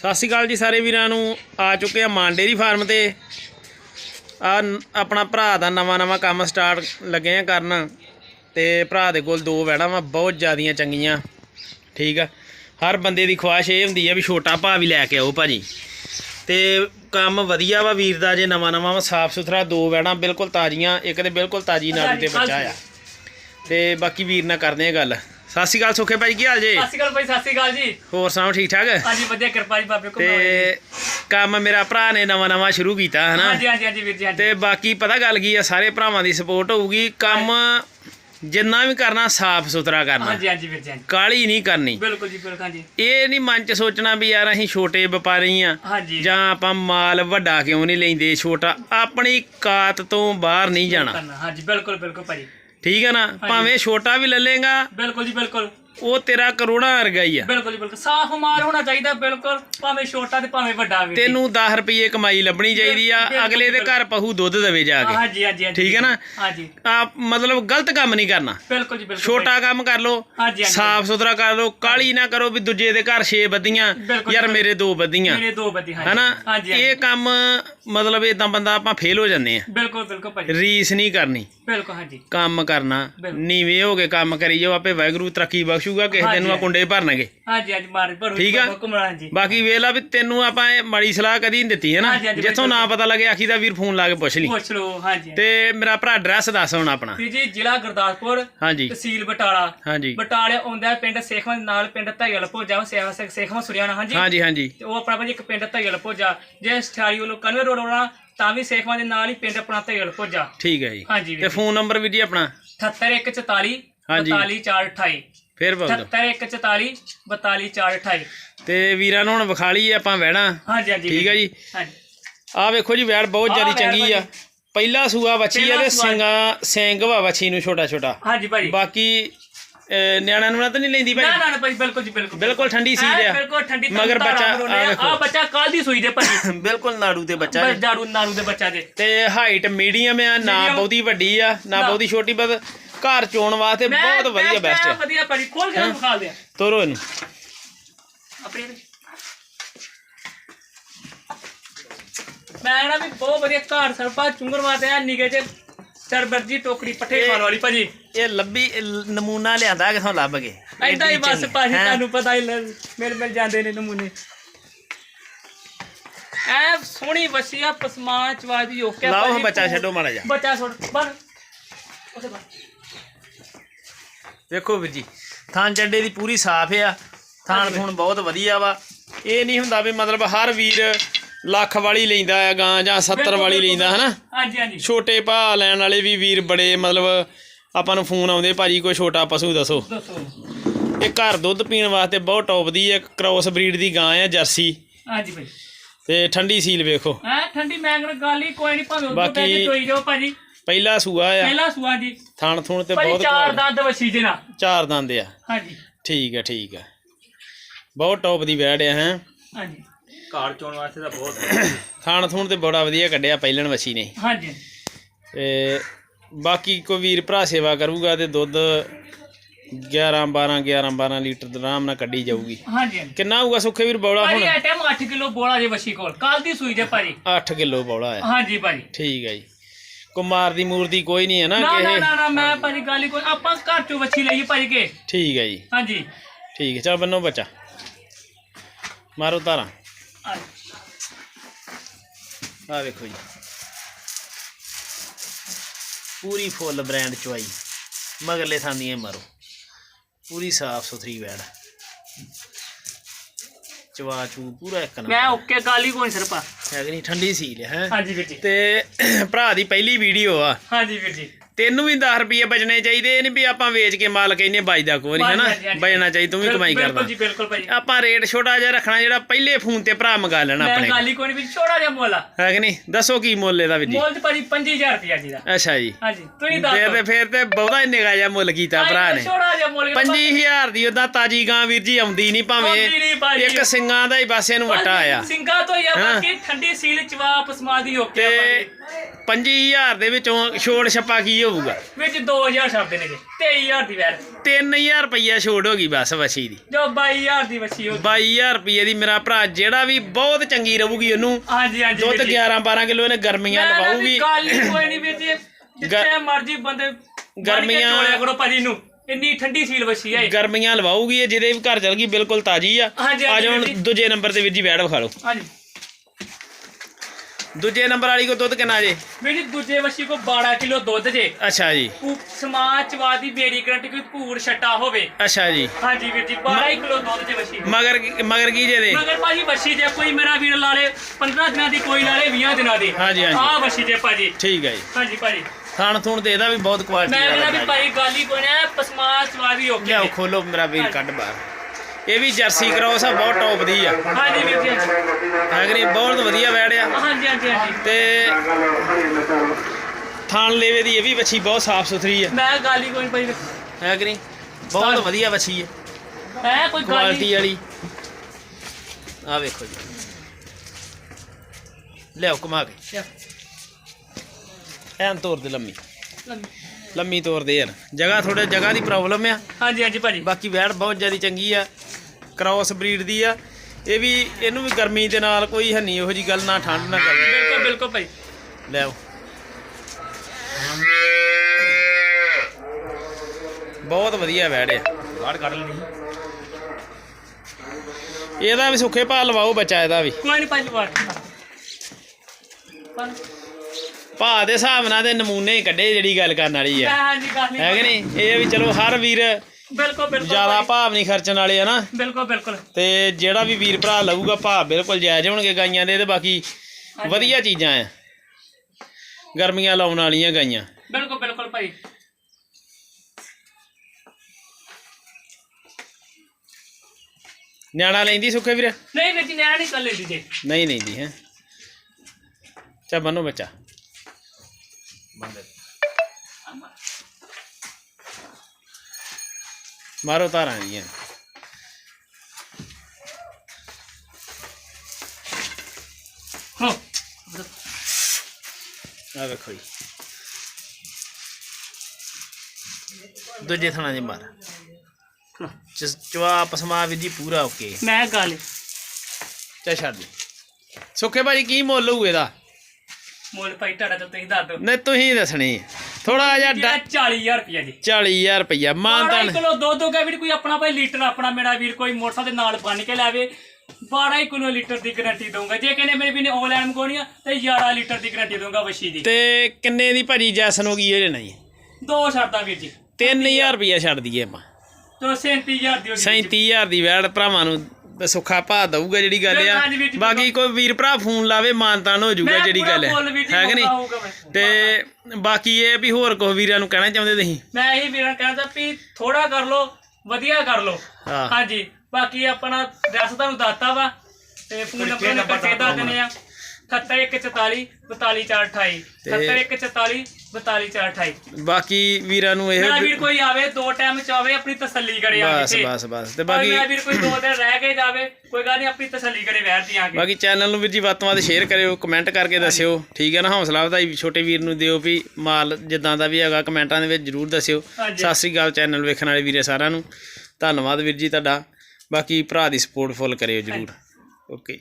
ਸਤਿ ਸ਼੍ਰੀ ਅਕਾਲ ਜੀ ਸਾਰੇ ਵੀਰਾਂ ਨੂੰ। ਆ ਚੁੱਕੇ ਆ ਮਾਨ ਡੇਰੀ ਫਾਰਮ ਤੇ। ਆ ਆਪਣਾ ਭਰਾ ਦਾ ਨਵਾਂ ਨਵਾਂ ਕੰਮ ਸਟਾਰਟ ਲੱਗੇ ਆ ਕਰਨ। ਤੇ ਭਰਾ ਦੇ ਕੋਲ ਦੋ ਵੈੜਾਂ ਵਾ, ਬਹੁਤ ਜ਼ਿਆਦੀਆਂ ਚੰਗੀਆਂ। ਠੀਕ ਆ। ਹਰ ਬੰਦੇ ਦੀ ਖੁਆਇਸ਼ ਇਹ ਹੁੰਦੀ ਆ ਵੀ ਛੋਟਾ ਭਾ ਵੀ ਲੈ ਕੇ ਆਓ ਭਾਜੀ। ਤੇ ਕੰਮ ਵਧੀਆ ਵਾ ਵੀਰ ਦਾ, ਜੇ ਨਵਾਂ ਨਵਾਂ ਵਾ, ਸਾਫ਼ ਸੁਥਰਾ ਦੋ ਵੈੜਾਂ ਬਿਲਕੁਲ ਤਾਜ਼ੀਆਂ, ਇੱਕ ਤੇ ਬਿਲਕੁਲ ਤਾਜ਼ੀ ਨਾੜੂ ਤੇ ਬੱਚਾ ਆ। ਤੇ ਬਾਕੀ ਵੀਰ ਨਾਲ ਕਰਦੇ ਆ ਗੱਲ। ਸਤਿ ਸ਼੍ਰੀ ਅਕਾਲ ਸੁਖੇ ਭਾਈ ਕੀ ਹਾਲ ਜੇ? ਸਤਿ ਸ਼੍ਰੀ ਅਕਾਲ ਭਾਈ ਸਤਿ ਸ਼੍ਰੀ ਅਕਾਲ ਜੀ। ਹੋਰ ਸੁਣਾਓ ਠੀਕ ਠਾਕ? ਹਾਂਜੀ ਵਧੀਆ ਕਿਰਪਾ ਜੀ ਬਾਬੇ ਕੋ ਤੇ ਕੰਮ ਮੇਰਾ ਭਰਾ ਨੇ ਨਵਾਂ ਨਵਾਂ ਸ਼ੁਰੂ ਕੀਤਾ ਹਨਾ? ਹਾਂਜੀ ਹਾਂਜੀ ਹਾਂਜੀ ਵੀਰ ਜੀ ਹਾਂਜੀ। ਤੇ ਬਾਕੀ ਪਤਾ ਗੱਲ ਕੀ ਆ ਸਾਰੇ ਭਰਾਵਾਂ ਦੀ ਸਪੋਰਟ ਹੋਊਗੀ ਕੰਮ ਜਿੰਨਾ ਵੀ ਕਰਨਾ ਸਾਫ਼ ਸੁਥਰਾ ਕਰਨਾ। ਹਾਂਜੀ ਹਾਂਜੀ ਵੀਰ ਜੀ ਕਾਲੀ ਨਹੀਂ ਕਰਨੀ। ਬਿਲਕੁਲ ਜੀ ਬਿਲਕੁਲ ਹਾਂਜੀ। ਇਹ ਨਹੀਂ ਮਨ ਚ ਸੋਚਣਾ ਵੀ ਯਾਰ ਅਸੀਂ ਛੋਟੇ ਵਪਾਰੀ ਆ ਜਾਂ ਆਪਾਂ ਮਾਲ ਵੱਡਾ ਕਿਉਂ ਨਹੀਂ ਲੈਂਦੇ ਛੋਟਾ ਆਪਣੀ ਕਾਤ ਤੋਂ ਬਾਹਰ ਨਹੀਂ ਜਾਣਾ। ਹਾਂਜੀ ਬਿਲਕੁਲ ਬਿਲਕੁਲ ਭਾਜੀ। ਠੀਕ ਹੈ ਨਾ? ਭਾਵੇਂ ਛੋਟਾ ਵੀ ਲੈ ਲੇਗਾ ਬਿਲਕੁਲ ਜੀ ਬਿਲਕੁਲ। ਉਹ ਤੇਰਾ ਕਰੋੜਾਂ ਵਰਗਾ ਹੀ ਆ। ਬਿਲਕੁਲ ਜੀ ਬਿਲਕੁਲ। ਸਾਫ਼ ਮਾਲ ਹੋਣਾ ਚਾਹੀਦਾ ਬਿਲਕੁਲ। ਭਾਵੇਂ ਛੋਟਾ ਤੇ ਭਾਵੇਂ ਵੱਡਾ ਵੀ। ਤੈਨੂੰ 10 ਰੁਪਏ ਕਮਾਈ ਲੱਭਣੀ ਚਾਹੀਦੀ ਆ। ਅਗਲੇ ਦੇ ਘਰ ਪਹੂ ਦੁੱਧ ਦੇਵੇ ਜਾ ਕੇ। ਹਾਂਜੀ ਹਾਂਜੀ ਠੀਕ ਹੈ ਨਾ? ਹਾਂਜੀ। ਆ ਮਤਲਬ ਗਲਤ ਕੰਮ ਨਹੀਂ ਕਰਨਾ। ਬਿਲਕੁਲ ਜੀ ਬਿਲਕੁਲ। ਛੋਟਾ ਕੰਮ ਕਰ ਲੋ ਸਾਫ਼ ਸੁਥਰਾ ਕਰ ਲੋ ਕਾਲੀ ਨਾ ਕਰੋ ਵੀ ਦੂਜੇ ਦੇ ਘਰ 6 ਬੱਦੀਆਂ ਯਾਰ। ਮੇਰੇ ਦੋ ਬੱਦੀਆਂ ਮੇਰੇ ਦੋ ਬੱਦੀ ਹਾਂਜੀ। ਹਨਾ? ਹਾਂਜੀ। ਇਹ ਕੰਮ ਮਤਲਬ ਇਦਾਂ ਬੰਦਾ ਆਪਾਂ ਫੇਲ ਹੋ ਜਾਂਦੇ ਆ। ਬਿਲਕੁਲ ਬਿਲਕੁਲ ਭਾਜੀ। ਰੀਸ ਨਹੀਂ ਕਰਨੀ। ਬਿਲਕੁਲ ਹਾਂਜੀ। ਕੰਮ ਕਰਨਾ। ਬਿਲਕੁਲ। ਨੀਵੇਂ ਹੋ ਕੇ ਕੰਮ ਕਰੀ ਜਾਓ ਆਪੇ ਵਾਹਿਗੁਰੂ ਤਰੱਕੀ ਬਖਸ਼ੂਗਾ ਕਿਸੇ ਦਿਨ ਹਾਂਜੀ। ਕੁੰਡੇ ਭਰਨਗੇ। ਹਾਂਜੀ ਹਾਂਜੀ ਮਾਰ ਭਰੂ ਠੀਕ ਆ? ਘੁੰਮਣਾ ਹਾਂਜੀ। ਬਾਕੀ ਵੇਖ ਲਾ ਵੀ ਤੈਨੂੰ ਆਪਾਂ ਇਹ ਮਾੜੀ ਸਲਾਹ ਕਦੀ ਨਹੀਂ ਦਿੱਤੀ ਹੈ ਨਾ? ਹਾਂਜੀ, ਹਾਂਜੀ, ਜਿੱਥੋਂ ਨਾ ਪਤਾ ਲੱਗੇ ਆਖੀ ਦਾ ਵੀਰ ਫੋਨ ਲਾ ਕੇ ਪੁੱਛ ਲਈ। ਪੁੱਛ ਲਓ ਹਾਂਜੀ। ਤੇ ਮੇਰਾ ਭਰਾ ਐਡਰੈਸ ਦੱਸ ਹੁਣ ਆਪਣਾ। ਵੀਰ ਜੀ ਜ਼ਿਲ੍ਹਾ ਗੁਰਦਾਸਪੁਰ ਹਾਂਜੀ। ਤਹਿਸੀਲ ਬਟਾਲਾ। ਹਾਂਜੀ। ਬਟਾਲੇ ਆਉਂਦਾ ਪਿੰਡ ਸੇਖਵਾਂ ਦੇ ਨਾਲ ਪਿੰਡ ਧਾਈਵਾਲ ਭੋਜਾ ਸੇਵਾ ਸੇਖਵਾਂ ਸੁਰਿਆਣਾ ਹਾਂਜੀ। ਹਾਂਜੀ ਹਾਂਜੀ। ਤੇ ਤੇ ਉਹ ਆਪਣਾ ਭਾਜੀ ਇੱਕ ਪਿੰਡ ਧਾਈਵਾਲ ਭੋਜਾ ਜੇ ਸਠਾਰੀ ਵੱਲੋਂ ਕਨਵੇ ਰੋਡ ਆਉਣਾ ਤਾਂ ਵੀ ਸੇਖਵਾਂ ਦੇ ਨਾਲ ਹੀ ਪਿੰਡ ਆਪਣਾ ਧਾਈਵਾਲ ਭੋਜਾ ਠੀਕ ਹੈ ਜੀ। ਹਾਂਜੀ ਤੇ ਵੀਰ। ਫੋਨ ਨੰਬਰ ਵੀ ਜੀ ਆਪਣਾ? 78144 ਹਾਂਜੀ। 42428 ਫੇਰ ਬੋਲ ਦਿਓ। 78144 42428 ਤੇ ਵੀਰਾਂ ਨੂੰ ਹੁਣ ਵਿਖਾ ਲਈ ਆਪਾਂ ਵਹਿਣਾ। ਹਾਂਜੀ ਹਾਂਜੀ ਠੀਕ ਆ ਜੀ। ਹਾਂਜੀ। ਆਹ ਵੇਖੋ ਜੀ ਵੈੜ ਬਹੁਤ ਆਹ ਜ਼ਿਆਦਾ ਵੈੜ ਚੰਗੀ ਆ। ਭਾਜੀ। ਪਹਿਲਾ ਸੂਆ ਵੱਛੀ ਆ ਪਹਿਲਾ ਤੇ ਸੂਆ। ਸਿੰਗਾ ਸਿੰਘ ਵਾ ਵੱਛੀ ਨੂੰ ਛੋਟਾ ਛੋਟਾ ਹਾਂਜੀ ਭਾਜੀ। ਬਾਕੀ ਅਹ, ਨਿਆਣਿਆਂ ਨੂੰ ਨਾ ਤਾਂ ਨਹੀਂ ਲੈਂਦੀ ਨਾ ਭਾਈ ਨਾ ਨਾ ਭਾਜੀ ਬਿਲਕੁਲ ਜੀ ਬਿਲਕੁਲ। ਬਿਲਕੁਲ ਠੰਡੀ ਸੀਲ ਐਨ ਆ। ਬਿਲਕੁਲ ਠੰਡੀ ਮਗਰ ਬੱਚਾ ਆਹ ਵੇਖੋ। ਆ ਬੱਚਾ ਕੱਲ ਦੀ ਸੂਈ ਦੇ ਭਾਜੀ ਬਿਲਕੁਲ ਨਾੜੂ ਤੇ ਬੱਚਾ ਬਸ ਜੀ। ਜਾੜੂ ਨਾਰੂ ਦੇ ਬੱਚਾ ਦੇ। ਤੇ ਹਾਈਟ ਮੀਡੀਅਮ ਆ ਨਾ Medium। ਬਹੁਤੀ ਵੱਡੀ ਆ ਨਾ ਨਾ। ਬਹੁਤੀ ਛੋਟੀ ਬਸ ਘਰ ਚੋਣ ਵਾਸਤੇ ਮੈਂ ਬਹੁਤ ਵਧੀਆ best ਬੈਸਟ ਆ, ਆ ਵਧੀਆ ਭਾਜੀ ਖੋਲ ਕੇ ਵਿਖਾ ਦਿਆ। ਤੋਰੋ ਇਹਨੂੰ। ਆਪਣੇ ਮੈਂ ਨਾ ਵੀ ਬਹੁਤ ਵਧੀਆ ਘਰ ਸਰਪਾ ਚੁੰਗਰ ਮਾਤੇ ਆ ਨਿਗੇ ਚ ਸਰਬਰ ਜੀ ਟੋਕਰੀ ਪੱਠੇ ਖਾਣ ਵਾਲੀ ਭਾਜੀ। ਇਹ ਲੱਭੀ ਨਮੂਨਾ ਲਿਆਂਦਾ ਕਿਥੋਂ ਲੱਭ ਕੇ? ਐਦਾਂ ਹੀ ਬਸ ਭਾਜੀ? ਤੁਹਾਨੂੰ ਪਤਾ ਹੀ ਮਿਲ ਮਿਲ ਜਾਂਦੇ ਨੇ ਨਮੂਨੇ। ਐ ਸੋਹਣੀ ਵਸੀਆ ਪਸਮਾ ਚਵਾਦੀ ਓਕੇ ਲਾਓ ਬੱਚਾ ਛੱਡੋ ਮਾੜਾ ਜਾ ਬੱਚਾ ਬਣ। ਉਸੇ ਬਣ। ਵੇਖੋ ਵੀਰ ਜੀ ਥਾਂ ਚੱਡੇ ਦੀ ਪੂਰੀ ਸਾਫ਼ ਆ। ਥਾਣ ਥੂਣ ਬਹੁਤ ਵਧੀਆ ਵਾ। ਇਹ ਨਹੀਂ ਹੁੰਦਾ ਵੀ ਮਤਲਬ ਹਰ ਵੀਰ ਲੱਖ ਵਾਲੀ ਲੈਂਦਾ ਆ ਗਾਂ ਜਾਂ 70 ਵਾਲੀ ਲੈਂਦਾ ਹਨਾ? ਹਾਂਜੀ ਹਾਂਜੀ। ਛੋਟੇ ਭਾ ਲੈਣ ਵਾਲੇ ਵੀ ਵੀਰ ਬੜੇ ਮਤਲਬ ਆਪਾਂ ਨੂੰ ਫੋਨ ਆਉਂਦੇ ਭਾਜੀ ਕੋਈ ਛੋਟਾ ਪਸ਼ੂ ਦੱਸੋ। ਦੱਸੋ। ਇਹ ਘਰ ਦੁੱਧ ਪੀਣ ਵਾਸਤੇ ਬਹੁਤ ਟੌਪ ਦੀ ਹੈ ਕ੍ਰੋਸ ਬਰੀਡ ਦੀ ਗਾਂ ਆ ਜਰਸੀ। ਹਾਂਜੀ ਭਾਈ। ਤੇ ਠੰਡੀ ਸੀਲ ਵੇਖੋ। ਐ ਠੰਡੀ ਮੈਂਗਰ ਗੱਲ ਹੀ ਕੋਈ ਨਹੀਂ ਭਾਵੇਂ ਬਾਕੀ- ਕਹਿੰਦੇ ਚੋਈ ਜਾਓ ਭਾਜੀ। ਪਹਿਲਾ ਸੂਆ ਆ। ਪਹਿਲਾ ਸੁਆ ਜੀ। ਥਾਣ ਥੂਣ ਤੇ ਬਹੁਤ ਚਾਰ। ਦੰਦ ਵਸੀ ਨਾ। ਚਾਰ ਦੰਦ ਆ। ਹਾਂਜੀ। ਠੀਕ ਆ ਠੀਕ ਆ। ਬਹੁਤ ਟੌਪ ਦੀ ਵੈੜ ਆ ਹੈ। ਹਾਂਜੀ। ਕਾਰ ਚੋਣ ਵਾਸਤੇ ਤਾਂ ਬਹੁਤ ਥਾਣ ਥੂਣ ਤੇ ਬੜਾ ਵਧੀਆ ਕੱਢਿਆ ਪਹਿਲਣ ਵਛੀ ਨੇ। ਹਾਂਜੀ। ਤੇ ਬਾਕੀ ਕੋਈ ਵੀਰ ਭਰਾ ਸੇਵਾ ਕਰੂਗਾ ਤੇ ਦੁੱਧ 11 12 11 12 ਲੀਟਰ ਦਾ ਆਰਾਮ ਨਾਲ ਕੱਢੀ ਜਾਊਗੀ। ਹਾਂਜੀ ਹਾਂਜੀ। ਕਿੰਨਾ ਹੋਊਗਾ ਸੁੱਖੇ ਵੀਰ ਬੌਲਾ ਭਾਜੀ ਹੁਣ? ਆਈਟਮ 8 ਕਿਲੋ ਬੋਲਾ ਜੇ ਵਸੀ ਕੋਲ। ਕੱਲ ਦੀ ਸੂਈ ਜੇ ਭਾਜੀ। 8 ਕਿਲੋ ਬੌਲਾ ਆ ਹਾਂਜੀ ਭਾਜੀ। ਠੀਕ ਹੈ ਜੀ। ਕੁਮਾਰ ਦੀ ਮੂਰਤੀ ਕੋਈ ਨਹੀਂ ਹੈ ਨਾ ਨਾ ਕਿ ਨਾ ਇਹ ਨਾ ਨਾ ਮੈਂ ਭਾਜੀ ਗੱਲ ਹੀ ਕੋਈ ਆਪਾਂ ਘਰ ਚੋਂ ਵਸੀ ਲਈ ਭਾਜੀ ਕੇ। ਠੀਕ ਹੈ ਜੀ। ਹਾਂਜੀ। ਠੀਕ ਹੈ ਚਲ ਬੰਨੋ ਬੱਚਾ। ਮਾਰੋ ਹਾਂਜੀ। ਆ ਵੇਖੋ ਜੀ। ਪੂਰੀ ਫੁੱਲ ਬ੍ਰਾਂਡ ਚੁਆਈ ਮਗਰਲੇ ਥਾਂਦੀਆਂ ਮਾਰੋ। ਪੂਰੀ ਸਾਫ਼ ਸੁਥਰੀ ਵੈੜ। ਚਵਾ ਚੂ ਪੂਰਾ ਇੱਕ ਮੈਂ ਨੰਬਰ ਓਕੇ ਗੱਲ ਕੋਈ ਸਰਪਾ। ਹੈ ਕਿ ਨਹੀਂ? ਠੰਡੀ ਸੀ ਹੈ। ਹਾਂਜੀ ਵੀਰ ਜੀ। ਤੇ ਭਰਾ ਦੀ ਪਹਿਲੀ ਵੀਡੀਓ ਆ। ਹਾਂਜੀ ਵੀਰ ਜੀ। ਤੈਨੂੰ ਵੀ 10 ਰੁਪਏ ਬਚਣੇ ਚਾਹੀਦੇ ਇਹ ਨਹੀਂ ਵੀ ਆਪਾਂ ਵੇਚ ਕੇ ਮਾਲ ਕਹਿੰਨੇ ਬਾਜਦਾ ਕੋਈ ਨਹੀਂ ਹਨਾ। ਬਚਣਾ ਚਾਹੀਦਾ ਤੂੰ ਵੀ ਕਮਾਈ ਬਿਲਕੁਲ ਕਰਦਾ। ਜੀ ਬਿਲਕੁਲ ਭਾਜੀ ਆਪਾਂ ਰੇਟ ਛੋਟਾ ਜਿਹਾ ਰੱਖਣਾ ਜਿਹੜਾ ਪਹਿਲੇ ਫੋਨ ਤੇ ਭਰਾ ਮੰਗਾ ਲੈਣਾ ਮੈਂ ਆਪਣੇ ਗੱਲ ਹੀ ਕੋਈ ਵੀ ਛੋੜਾ ਜਿਹਾ ਮੁੱਲ ਆ। ਹੈ ਕਿ ਨਹੀਂ? ਦੱਸੋ ਕੀ ਮੁੱਲ ਇਹਦਾ ਵੀਰ ਜੀ। ਮੁੱਲ ਤੇ ਭਾਜੀ 25000 ਰੁਪਇਆ ਜੀ ਦਾ। ਅੱਛਾ ਜੀ। ਹਾਂਜੀ ਤੁਸੀਂ ਫੇਰ ਤੇ ਦੱਸੋ ਫੇਰ ਤੇ ਬਹੁਤਾ ਹੀ ਨਿਗਾ ਜਿਹਾ ਮੁੱਲ ਕੀਤਾ ਭਰਾ ਨੇ। ਛੋੜਾ ਜਿਹਾ ਮੁੱਲ 25000 ਦੀ ਉਹਦਾ ਤਾਜੀ ਗਾਂ ਵੀਰ ਜੀ ਆਉਂਦੀ ਨਹੀਂ ਭਾਵੇਂ। ਇੱਕ ਸਿੰਗਾਂ ਦਾ ਹੀ ਬਸ ਇਹਨੂੰ ਵੱਟਾ ਆਇਆ। ਸਿੰਘਾਂ ਤੋਂ ਹੀ ਆ ਹਾਂ। ਬਾਕੀ ਠੰਡੀ ਸੀਲ ਚਵਾ ਪਸਮਾ ਦੀ ਓਕੇ ਤੇ ਆ ਭਾਜੀ। 25000 ਦੇ ਵਿੱਚੋਂ ਛੋੜ ਛੱਪਾ ਕੀ ਹੋਊਗਾ? ਵਿੱਚ 2000 ਛੱਡਦੇ ਨੇ ਜੀ। 23000 ਦੀ ਵੈਰ 3000 ਰੁਪਈਆ ਛੋੜ ਹੋ ਗਈ ਬਸ ਵਛੀ ਦੀ। ਜੋ 22000 ਦੀ ਵੱਛੀ ਹੋ 22000 ਰੁਪਏ ਦੀ ਮੇਰਾ ਭਰਾ ਜਿਹੜਾ ਵੀ ਬਹੁਤ ਚੰਗੀ ਰਹੂਗੀ ਉਹਨੂੰ। ਹਾਂਜੀ ਹਾਂਜੀ ਦੁੱਧ ਵੀਰ ਜੀ। 11 12 ਕਿਲੋ ਇਹਨੇ ਗਰਮੀਆਂ ਵੀ ਲਵਾਉਗੀ ਗੱਲ ਕੋਈ ਨਹੀਂ ਜੀ। ਜਿੱਥੇ ਮਰਜ਼ੀ ਬੰਦੇ ਗਰਮੀਆਂ- ਚੋਲਿਆ ਕਰੋ ਭਾਜੀ ਨੂੰ। ਇੰਨੀ ਠੰਡੀ ਸੀਲ ਵੱਛੀ ਹੈ। ਗਰਮੀਆਂ ਲਵਾਉਗੀ ਜਿਹਦੇ ਵੀ ਘਰ ਚਲ ਗਈ ਬਿਲਕੁਲ ਤਾਜੀ ਆ। ਆ ਜਾਓ। ਦੂਜੇ ਨੰਬਰ ਤੇ ਵੀਰ ਜੀ ਵੈੜ ਵਿਖਾ ਲਓ। ਹਾਂਜੀ। ਦੂਜੇ ਨੰਬਰ ਵਾਲੀ ਕੋ ਦੁੱਧ ਕਿੰਨਾ ਜੇ? ਜੀ ਦੂਜੇ ਵੱਛੀ ਕੋ 12 ਕਿਲੋ ਦੁੱਧ ਜੇ। ਅੱਛਾ ਜੀ। ਭੂ- ਸਮਾਜ ਚਵਾ ਦੀ ਮੇਰੀ ਗਰੰਟੀ ਕੋਈ ਭੂਰ ਛੱਟਾ ਹੋਵੇ। ਅੱਛਾ ਜੀ। ਹਾਂਜੀ ਵੀਰ ਜੀ 12 ਕਿਲੋ ਦੁੱਧ ਜੇ ਵੱਛੀ ਮਗਰ ਮਗਰ ਕੀ ਜੇ ਦੇ? ਮਗਰ ਭਾਜੀ ਵੱਛੀ ਜੇ ਕੋਈ ਮੇਰਾ ਵੀਰ ਲਾ ਲੇ 15 ਦਿਨਾਂ ਦੀ ਕੋਈ ਲਾ ਲੇ 20 ਦਿਨਾਂ ਦੀ। ਹਾਂਜੀ, ਹਾਂਜੀ। ਆਹ ਵੱਛੀ ਜੇ ਭਾਜੀ। ਠੀਕ ਹੈ ਜੀ। ਹਾਂਜੀ ਭਾਜੀ। ਥਾਣ ਥੂਣ ਤੇ ਇਹਦਾ ਵੀ ਬਹੁਤ ਕੁਆਲਿਟੀ ਮੈਂ ਕਹਿੰਦਾ ਵੀ ਵਾਲਾ ਭਾਈ ਗੱਲ ਹੀ ਕੋਈ ਨਾ ਪਸਮਾ ਸਵਾਦੀ ਓਕੇ ਲਿਆਓ ਖੋਲੋ ਮੇਰਾ ਵੀਰ ਕੱਢ ਬਾਹਰ। ਇਹ ਵੀ ਜਰਸੀ ਕ੍ਰੋਸ ਆ ਬਹੁਤ ਟੌਪ ਦੀ ਆ। ਹਾਂਜੀ ਵੀਰ ਜੀ ਅਗਰੀ ਬਹੁਤ ਵਧੀਆ ਵੈੜ ਆ। ਹਾਂਜੀ ਹਾਂਜੀ ਹਾਂਜੀ। ਤੇ ਥਾਣ ਲੇਵੇ ਦੀ ਇਹ ਵੀ ਵੱਛੀ ਬਹੁਤ ਸਾਫ਼ ਸੁਥਰੀ ਆ। ਮੈਂ ਗੱਲ ਹੀ ਕੋਈ ਭਾਈ ਹੈ ਕਿ ਨਹੀਂ? ਬਹੁਤ ਵਧੀਆ ਵੱਛੀ ਹੈ ਮੈਂ ਕੋਈ ਗੱਲ ਕੁਆਲਿਟੀ ਵਾਲੀ। ਆ ਵੇਖੋ ਜੀ। ਲਿਆਓ ਕਮਾ ਕੇ। ਐਨ ਤੋਰ ਦੇ ਲੰਮੀ। ਲੰਮੀ। ਤੋਰ ਦੇ ਯਾਰ। ਜਗ੍ਹਾ ਥੋੜੇ ਜਗ੍ਹਾ ਦੀ ਪ੍ਰੋਬਲਮ ਆ। ਹਾਂਜੀ ਹਾਂਜੀ ਭਾਜੀ। ਬਾਕੀ ਵੈੜ ਬਹੁਤ ਜ਼ਿਆਦਾ ਚੰਗੀ ਆ। ਕ੍ਰਾਸ ਬਰੀਡ ਦੀ ਆ। ਇਹ ਵੀ ਇਹਨੂੰ ਵੀ ਗਰਮੀ ਦੇ ਨਾਲ ਕੋਈ ਹੰਨੀ ਇਹੋ ਜੀ ਗੱਲ ਨਾ ਠੰਡ ਨਾ ਗਰਮੀ। ਬਿਲਕੁਲ ਬਿਲਕੁਲ ਭਾਈ। ਲੈ ਆਓ। ਬਹੁਤ ਵਧੀਆ ਵੈੜ ਆ। ਬਾਹਰ ਕੱਢ ਲੈਣੀ ਇਹਦਾ ਵੀ ਸੁੱਖੇ ਭਾਅ ਲਵਾਓ ਬੱਚਾ ਇਹਦਾ ਵੀ। ਕੋਈ ਨਹੀਂ ਭਾਈ ਪਰ ਭਾਅ ਦੇ ਹਿਸਾਬ ਨਾਲ ਤੇ ਨਮੂਨੇ ਹੀ ਕੱਢੇ ਜਿਹੜੀ ਗੱਲ ਕਰਨ ਵਾਲੀ ਆ। ਗੱਲ ਨਹੀਂ ਹੈ ਕਿ ਨਹੀਂ? ਇਹ ਵੀ ਚਲੋ ਹਰ ਵੀਰ ਬਿਲਕੁਲ ਬਿਲਕੁਲ ਜ਼ਿਆਦਾ। ਭਾਵ ਨਹੀਂ ਖਰਚਣ ਵਾਲੇ ਆ ਨਾ। ਬਿਲਕੁਲ ਬਿਲਕੁਲ। ਤੇ ਜਿਹੜਾ ਵੀ ਵੀਰ ਭਰਾ ਲਊਗਾ ਭਾਅ ਬਿਲਕੁਲ ਜਾਇਜ਼ ਹੋਣਗੇ ਗਾਈਆਂ ਦੇ ਤੇ ਬਾਕੀ ਵਧੀਆ ਚੀਜ਼ਾਂ ਆ। ਗਰਮੀਆਂ ਲਾਉਣ ਵਾਲੀਆਂ ਗਾਈਆਂ। ਬਿਲਕੁਲ ਬਿਲਕੁਲ ਭਾਈ। ਨਿਆਣਾ ਲੈਂਦੀ ਸੁੱਖੇ ਵੀਰ? ਨਹੀਂ ਜੀ ਨਿਆਣਾ ਨਹੀਂ ਕਰ ਲੈਂਦੀ ਜੇ। ਨਹੀਂ ਲੈਂਦੀ ਹੈ। ਚਾ ਬੰਨੋ ਬੱਚਾ। ਬੰਦ ਮਾਰੋ ਧਾਰਾਂ ਜੀਆਂ ਹਾਂ ਆ ਵੇਖੋ ਜੀ। ਦੂਜੇ ਥਣਾ ਦੇ ਮਾਰ। ਚਵਾ ਪਸਮਾ ਵਿਧੀ ਪੂਰਾ ਓਕੇ। ਮੈਂ ਗੱਲ। ਚਾ ਛੱਡ ਦੇ। ਸੁੱਖੇ ਭਾਜੀ ਕੀ ਮੁੱਲ ਹੋਊ ਇਹਦਾ? ਮੁੱਲ ਭਾਈ ਤੁਹਾਡਾ ਤਾਂ ਤੁਸੀਂ ਦੱਸ ਦਿਓ। ਨਹੀਂ ਤੁਸੀਂ ਦੱਸਣੀ। ਥੋੜਾ ਜਿਹਾ ਜਿਹੜਾ ਡ- 40000 ਰੁਪਇਆ ਜੀ। 40000 ਰੁਪਇਆ 12 ਮਾਨਤਾਨ ਕਿਲੋ ਦੁੱਧ ਹੋ ਗਿਆ ਵੀਰ ਕੋਈ ਆਪਣਾ ਭਾਈ ਲੀਟਰ ਆਪਣਾ ਮੇਰਾ ਵੀਰ ਕੋਈ ਮੋਟਰਸਾਈਕਲ ਦੇ ਨਾਲ ਬੰਨ ਕੇ ਲਾਵੇ 12 ਕਿਲੋ ਲੀਟਰ ਦੀ ਗਾਰੰਟੀ ਦਊਂਗਾ। ਜੇ ਕਹਿੰਦੇ ਮੇਰੇ ਵੀ ਨੇ ਆਨਲਾਈਨ ਮੰਗਾਉਣੀ ਆ ਤੇ 11 ਲੀਟਰ ਦੀ ਗਾਰੰਟੀ ਦਊਂਗਾ ਵਸ਼ੀ ਦੀ। ਤੇ ਕਿੰਨੇ ਦੀ ਭਾਜੀ ਜੈਸਨ ਹੋ ਗਈ ਇਹ ਨਹੀਂ ਦੋ ਛੱਡਦਾ ਵੀਰ ਜੀ। 3000 ਰੁਪਇਆ ਛੱਡ ਦਈਏ ਆਪਾਂ। ਚਲੋ 37000 ਦੀ ਹੋ ਗਈ 37000 ਦੀ ਵੈੜ ਭਰਾਵਾਂ ਨੂੰ ਸੁੱਖਾ ਭਾ ਦਊਗਾ ਜਿਹੜੀ ਗੱਲ ਆ। ਬਾਕੀ ਕੋਈ ਵੀਰ ਭਰਾ ਫੋਨ ਲਾਵੇ ਮਾਨਤਾਨ ਹੋ ਜਾਊਗਾ ਮੈਂ ਜਿਹੜੀ ਪੂਰਾ ਗੱਲ ਹੈ ਹੈ ਕਿ ਨਹੀਂ? ਮੈਂ। ਤੇ ਬਾਕੀ ਇਹ ਵੀ ਹੋਰ ਕੋਈ ਵੀਰਾਂ ਨੂੰ ਕਹਿਣਾ ਚਾਹੁੰਦੇ ਤੁਸੀਂ? ਮੈਂ ਇਹੀ ਵੀਰਾਂ ਕਹਿੰਦਾ ਵੀ ਥੋੜਾ ਕਰ ਲੋ ਵਧੀਆ ਕਰ ਲੋ ਹਾਂ। ਹਾਂਜੀ ਬਾਕੀ ਆਪਣਾ ਐਡਰੈਸ ਤੁਹਾਨੂੰ ਦੱਸਤਾ ਵਾ। ਤੇ ਫੋਨ ਨੰਬਰ ਨੇ ਦੱਸ ਦਿੰਦੇ ਆ। 7144 42428 ਤੇ- 7144 42428 ਬਾਕੀ ਵੀਰਾਂ ਨੂੰ ਇਹ ਮੇਰਾ ਵੀਰ ਕੋਈ ਆਵੇ ਦੋ ਟਾਈਮ ਚ ਆਵੇ ਆਪਣੀ ਤਸੱਲੀ ਕਰੇ ਆ ਬਸ ਕੇ ਬਸ ਬਸ। ਤੇ ਬਾਕੀ ਬਾਕੀ ਮੇਰਾ ਵੀਰ ਕੋਈ ਦੋ ਦਿਨ ਰਹਿ ਕੇ ਜਾਵੇ ਕੋਈ ਗੱਲ ਨਹੀਂ ਆਪਣੀ ਤਸੱਲੀ ਕਰੇ ਵੈਰ ਦੀ ਆ ਕੇ। ਬਾਕੀ ਚੈਨਲ ਨੂੰ ਵੀਰ ਜੀ ਵੱਧ ਤੋਂ ਵੱਧ ਸ਼ੇਅਰ ਕਰਿਓ ਕਮੈਂਟ ਕਰਕੇ ਦੱਸਿਓ। ਠੀਕ ਹੈ ਨਾ? ਹੌਸਲਾ ਵਧਾਈ ਛੋਟੇ ਵੀਰ ਨੂੰ ਦਿਓ ਵੀ ਮਾਲ ਜਿੱਦਾਂ ਦਾ ਵੀ ਹੈਗਾ ਕਮੈਂਟਾਂ ਦੇ ਵਿੱਚ ਜਰੂਰ ਦੱਸਿਓ। ਹਾਂਜੀ। ਸਤਿ ਸ੍ਰੀ ਅਕਾਲ ਚੈਨਲ ਵੇਖਣ ਵਾਲੇ ਵੀਰੇ ਸਾਰਿਆਂ ਨੂੰ। ਧੰਨਵਾਦ ਵੀਰ ਜੀ ਤੁਹਾਡਾ। ਬਾਕੀ ਭਰਾ ਦੀ ਸਪੋਰਟ ਫੁੱਲ ਕਰਿਓ ਜਰੂਰ। ਓਕੇ